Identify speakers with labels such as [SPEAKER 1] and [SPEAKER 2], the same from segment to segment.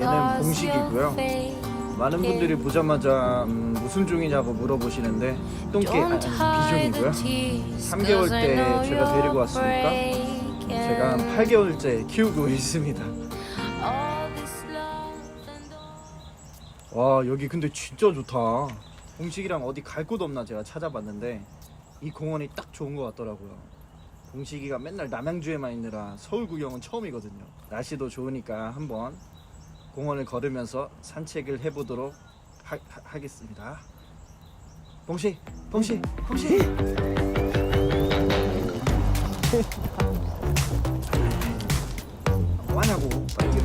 [SPEAKER 1] 얘는 공식이고요. 많은 분들이 보자마자 음, 무슨 종이냐고 물어보시는데 똥개 아, 아니, 비숑이고요. 3개월 때 제가 데리고 왔으니까 제가 한 8개월째 키우고 있습니다. 와 여기 근데 진짜 좋다. 공식이랑 어디 갈 곳 없나 제가 찾아봤는데 이 공원이 딱 좋은 것 같더라고요. 공식이가 맨날 남양주에만 있느라 서울 구경은 처음이거든요. 날씨도 좋으니까 한번 공원을 걸으면서 산책을 해보도록 하, 하, 겠습니다 봉식, 봉식, 봉식. 뭐하냐고 빨리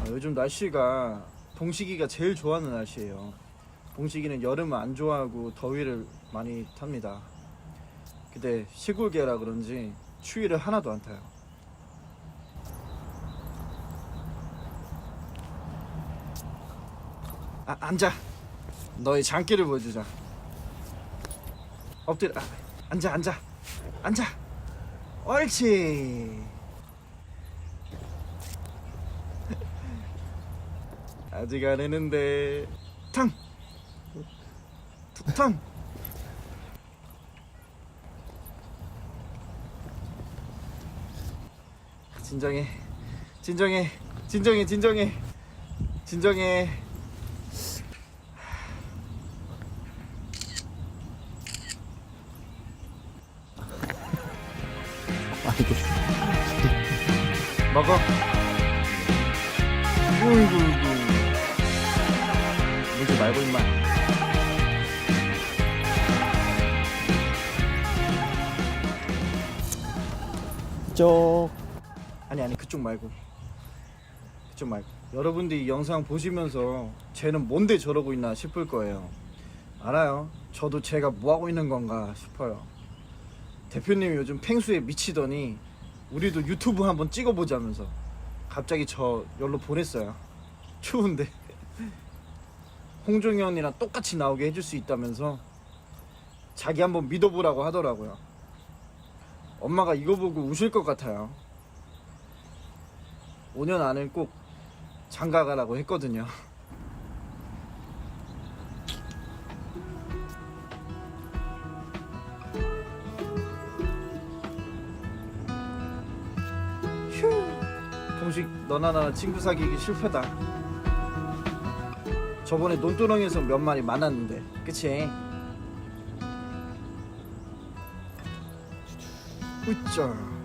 [SPEAKER 1] 아, 요즘 날씨가 봉식이가 제일 좋아하는 날씨예요. 봉식이는 여름을 안 좋아하고 더위를 많이 탑니다. 근데 시골개라 그런지 추위를 하나도 안 타요. 아, 앉아. 너의 장기를 보여주자. 엎드려. 아, 앉아 앉아. 앉아. 옳지 아직 안 했는데. 탕! 탕. 진정해. 진정해. 진정해. 진정해. 진정해.
[SPEAKER 2] 아이고
[SPEAKER 1] 먹어 어이구 말고 임마
[SPEAKER 2] 쪽.
[SPEAKER 1] 아니 아니 그쪽 말고. 그쪽 말고. 여러분들이 이 영상 보시면서 쟤는 뭔데 저러고 있나 싶을 거예요. 알아요? 저도 제가 뭐 하고 있는 건가 싶어요. 대표님이 요즘 펭수에 미치더니 우리도 유튜브 한번 찍어보자면서 갑자기 저 열로 보냈어요. 추운데 홍종이 언니랑 똑같이 나오게 해줄 수 있다면서 자기 한번 믿어보라고 하더라고요 엄마가 이거 보고 우실 것 같아요 5년 안에 꼭 장가 가라고 했거든요. 휴. 동식 너나 나나 친구 사귀기 실패다. 저번에 논두렁에서 몇 마리 많았는데, 그치? 으쌰.